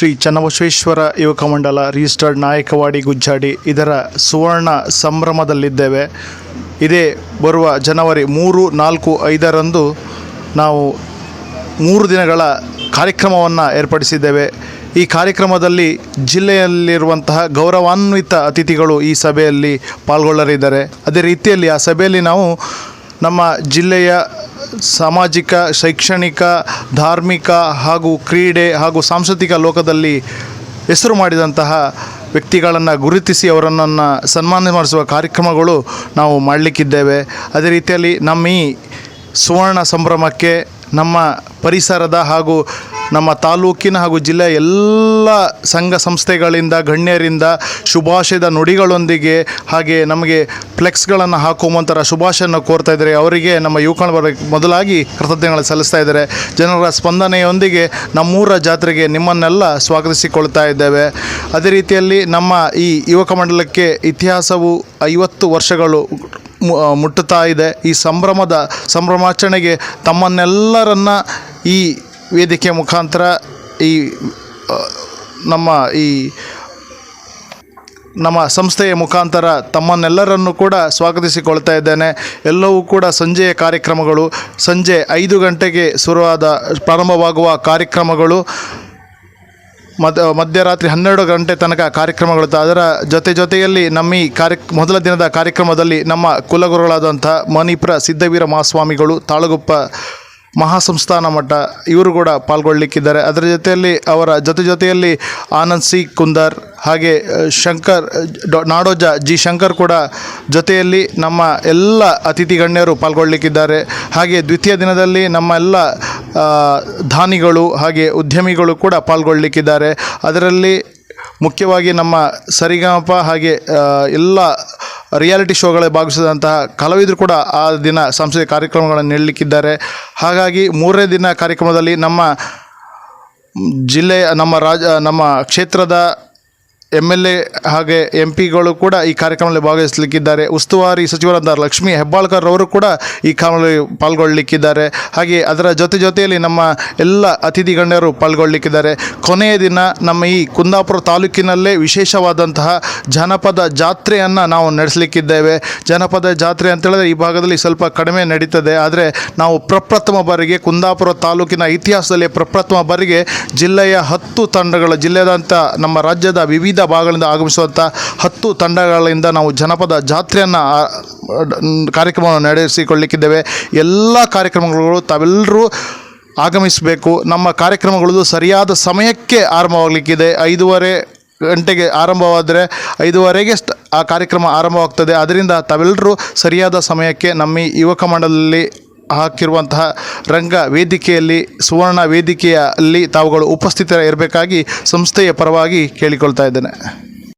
ಶ್ರೀ ಚನ್ನಬಸವೇಶ್ವರ ಯುವಕ ಮಂಡಲ ರಿಜಿಸ್ಟರ್ಡ್ ನಾಯಕವಾಡಿ ಗುಜ್ಜಾಡಿ, ಇದರ ಸುವರ್ಣ ಸಂಭ್ರಮದಲ್ಲಿದ್ದೇವೆ. ಇದೇ ಬರುವ ಜನವರಿ ಮೂರು, ನಾಲ್ಕು, ಐದರಂದು ನಾವು ಮೂರು ದಿನಗಳ ಕಾರ್ಯಕ್ರಮವನ್ನು ಏರ್ಪಡಿಸಿದ್ದೇವೆ. ಈ ಕಾರ್ಯಕ್ರಮದಲ್ಲಿ ಜಿಲ್ಲೆಯಲ್ಲಿರುವಂತಹ ಗೌರವಾನ್ವಿತ ಅತಿಥಿಗಳು ಈ ಸಭೆಯಲ್ಲಿ ಪಾಲ್ಗೊಳ್ಳಲಿದ್ದಾರೆ. ಅದೇ ರೀತಿಯಲ್ಲಿ ಆ ಸಭೆಯಲ್ಲಿ ನಾವು ನಮ್ಮ ಜಿಲ್ಲೆಯ ಸಾಮಾಜಿಕ, ಶೈಕ್ಷಣಿಕ, ಧಾರ್ಮಿಕ ಹಾಗೂ ಕ್ರೀಡೆ ಹಾಗೂ ಸಾಂಸ್ಕೃತಿಕ ಲೋಕದಲ್ಲಿ ಹೆಸರು ಮಾಡಿದಂತಹ ವ್ಯಕ್ತಿಗಳನ್ನು ಗುರುತಿಸಿ ಅವರನ್ನು ಸನ್ಮಾನ ಮಾಡಿಸುವ ಕಾರ್ಯಕ್ರಮಗಳು ನಾವು ಮಾಡಲಿಕ್ಕಿದ್ದೇವೆ. ಅದೇ ರೀತಿಯಲ್ಲಿ ನಮ್ಮ ಈ ಸುವರ್ಣ ಸಂಭ್ರಮಕ್ಕೆ ನಮ್ಮ ಪರಿಸರದ ಹಾಗೂ ನಮ್ಮ ತಾಲೂಕಿನ ಹಾಗೂ ಜಿಲ್ಲೆಯ ಎಲ್ಲ ಸಂಘ ಸಂಸ್ಥೆಗಳಿಂದ, ಗಣ್ಯರಿಂದ ಶುಭಾಶಯದ ನುಡಿಗಳೊಂದಿಗೆ ಹಾಗೆ ನಮಗೆ ಫ್ಲೆಕ್ಸ್ಗಳನ್ನು ಹಾಕುವ ಮುಖಾಂತರ ಶುಭಾಶಯನ್ನು ಕೋರ್ತಾ ಇದ್ದಾರೆ. ಅವರಿಗೆ ನಮ್ಮ ಯುವಕನ ಮೊದಲಾಗಿ ಕೃತಜ್ಞತೆಗಳನ್ನು ಸಲ್ಲಿಸ್ತಾ ಇದ್ದಾರೆ. ಜನರ ಸ್ಪಂದನೆಯೊಂದಿಗೆ ನಮ್ಮೂರ ಜಾತ್ರೆಗೆ ನಿಮ್ಮನ್ನೆಲ್ಲ ಸ್ವಾಗತಿಸಿಕೊಳ್ತಾ ಇದ್ದೇವೆ. ಅದೇ ರೀತಿಯಲ್ಲಿ ನಮ್ಮ ಈ ಯುವಕ ಮಂಡಲಕ್ಕೆ ಇತಿಹಾಸವು ಐವತ್ತು ವರ್ಷಗಳು ಮುಟ್ಟುತ್ತಾ ಇದೆ. ಈ ಸಂಭ್ರಮದ ಸಂಭ್ರಮಾಚರಣೆಗೆ ತಮ್ಮನ್ನೆಲ್ಲರನ್ನ ಈ ವೇದಿಕೆ ಮುಖಾಂತರ ಈ ನಮ್ಮ ಈ ನಮ್ಮ ಸಂಸ್ಥೆಯ ಮುಖಾಂತರ ತಮ್ಮನ್ನೆಲ್ಲರನ್ನು ಕೂಡ ಸ್ವಾಗತಿಸಿಕೊಳ್ತಾ ಇದ್ದೇನೆ. ಎಲ್ಲವೂ ಕೂಡ ಸಂಜೆಯ ಕಾರ್ಯಕ್ರಮಗಳು, ಸಂಜೆ ಐದು ಗಂಟೆಗೆ ಶುರುವಾದ ಪ್ರಾರಂಭವಾಗುವ ಕಾರ್ಯಕ್ರಮಗಳು. ಮಧ್ಯ ಮಧ್ಯರಾತ್ರಿ ಹನ್ನೆರಡು ಗಂಟೆ ತನಕ ಕಾರ್ಯಕ್ರಮಗಳು. ಅದರ ಜೊತೆ ಜೊತೆಯಲ್ಲಿ ನಮ್ಮ ಈ ಕಾರ್ಯ ಮೊದಲ ದಿನದ ಕಾರ್ಯಕ್ರಮದಲ್ಲಿ ನಮ್ಮ ಕುಲಗುರುಗಳಾದಂಥ ಮಣಿಪುರ ಸಿದ್ಧವೀರ ಮಹಾಸ್ವಾಮಿಗಳು, ತಾಳಗುಪ್ಪ ಮಹಾಸಂಸ್ಥಾನ ಮಠ, ಇವರು ಕೂಡ ಪಾಲ್ಗೊಳ್ಳಲಿಕ್ಕಿದ್ದಾರೆ ಅದರ ಜೊತೆಯಲ್ಲಿ ಅವರ ಜೊತೆ ಜೊತೆಯಲ್ಲಿ ಆನಂದ್ ಸಿ ಕುಂದರ್ ಹಾಗೆ ಶಂಕರ್ ನಾಡೋಜ ಜಿ ಶಂಕರ್ ಕೂಡ ಜೊತೆಯಲ್ಲಿ ನಮ್ಮ ಎಲ್ಲ ಅತಿಥಿ ಗಣ್ಯರು ಪಾಲ್ಗೊಳ್ಳಲಿಕ್ಕಿದ್ದಾರೆ ಹಾಗೆ ದ್ವಿತೀಯ ದಿನದಲ್ಲಿ ನಮ್ಮ ಎಲ್ಲ ದಾನಿಗಳು ಹಾಗೆ ಉದ್ಯಮಿಗಳು ಕೂಡ ಪಾಲ್ಗೊಳ್ಳಲಿಕ್ಕಿದ್ದಾರೆ ಅದರಲ್ಲಿ ಮುಖ್ಯವಾಗಿ ನಮ್ಮ ಸರಿಗಮಪ ಹಾಗೆ ಎಲ್ಲ ರಿಯಾಲಿಟಿ ಶೋಗಳ ಭಾಗಿಸಿದಂತಹ ಕಲಾವಿದರು ಕೂಡ ಆ ದಿನ ಸಾಂಸ್ಕೃತಿಕ ಕಾರ್ಯಕ್ರಮಗಳನ್ನು ನೀಡಲಿಕ್ಕಿದ್ದಾರೆ. ಹಾಗಾಗಿ ಮೂರನೇ ದಿನ ಕಾರ್ಯಕ್ರಮದಲ್ಲಿ ನಮ್ಮ ಜಿಲ್ಲೆಯ, ನಮ್ಮ ರಾಜ, ನಮ್ಮ ಕ್ಷೇತ್ರದ ಎಂ ಎಲ್ ಎ ಹಾಗೆ ಎಂ ಪಿಗಳು ಕೂಡ ಈ ಕಾರ್ಯಕ್ರಮದಲ್ಲಿ ಭಾಗವಹಿಸಲಿಕ್ಕಿದ್ದಾರೆ. ಉಸ್ತುವಾರಿ ಸಚಿವರಾದ ಲಕ್ಷ್ಮೀ ಹೆಬ್ಬಾಳ್ಕರ್ ಅವರು ಕೂಡ ಈ ಕಾರ್ಯಕ್ರಮದಲ್ಲಿ ಪಾಲ್ಗೊಳ್ಳಲಿಕ್ಕಿದ್ದಾರೆ. ಹಾಗೆ ಅದರ ಜೊತೆ ಜೊತೆಯಲ್ಲಿ ನಮ್ಮ ಎಲ್ಲ ಅತಿಥಿ ಗಣ್ಯರು ಪಾಲ್ಗೊಳ್ಳಲಿಕ್ಕಿದ್ದಾರೆ. ಕೊನೆಯ ದಿನ ನಮ್ಮ ಈ ಕುಂದಾಪುರ ತಾಲೂಕಿನಲ್ಲೇ ವಿಶೇಷವಾದಂತಹ ಜನಪದ ಜಾತ್ರೆಯನ್ನು ನಾವು ನಡೆಸಲಿಕ್ಕಿದ್ದೇವೆ. ಜನಪದ ಜಾತ್ರೆ ಅಂತೇಳಿದ್ರೆ ಈ ಭಾಗದಲ್ಲಿ ಸ್ವಲ್ಪ ಕಡಿಮೆ ನಡೀತದೆ. ಆದರೆ ನಾವು ಪ್ರಪ್ರಥಮ ಬಾರಿಗೆ ಕುಂದಾಪುರ ತಾಲೂಕಿನ ಇತಿಹಾಸದಲ್ಲಿ ಪ್ರಪ್ರಥಮ ಬಾರಿಗೆ ಜಿಲ್ಲೆಯ ಹತ್ತು ತಂಡಗಳ ಜಿಲ್ಲೆಯಾದಂಥ ನಮ್ಮ ರಾಜ್ಯದ ವಿವಿಧ ಭಾಗಗಳಿಂದ ಆಗಮಿಸುವಂಥ ಹತ್ತು ತಂಡಗಳಿಂದ ನಾವು ಜನಪದ ಜಾತ್ರೆಯನ್ನು ಕಾರ್ಯಕ್ರಮವನ್ನು ನಡೆಸಿಕೊಳ್ಳಿಕ್ಕಿದ್ದೇವೆ. ಎಲ್ಲ ಕಾರ್ಯಕ್ರಮಗಳು ತಾವೆಲ್ಲರೂ ಆಗಮಿಸಬೇಕು. ನಮ್ಮ ಕಾರ್ಯಕ್ರಮಗಳು ಸರಿಯಾದ ಸಮಯಕ್ಕೆ ಆರಂಭವಾಗಲಿಕ್ಕಿದೆ. ಐದೂವರೆ ಗಂಟೆಗೆ ಆರಂಭವಾದರೆ ಐದುವರೆಗೆ ಆ ಕಾರ್ಯಕ್ರಮ ಆರಂಭವಾಗ್ತದೆ. ಅದರಿಂದ ತಾವೆಲ್ಲರೂ ಸರಿಯಾದ ಸಮಯಕ್ಕೆ ನಮ್ಮ ಯುವಕ ಮಂಡಲದಲ್ಲಿ ಹಾಕಿರುವಂತಹ ರಂಗ ವೇದಿಕೆಯಲ್ಲಿ ಸುವರ್ಣ ವೇದಿಕೆಯಲ್ಲಿ ತಾವುಗಳು ಉಪಸ್ಥಿತರ ಇರಬೇಕಾಗಿ ಸಂಸ್ಥೆಯ ಪರವಾಗಿ ಕೇಳಿಕೊಳ್ತಾ ಇದ್ದೇನೆ.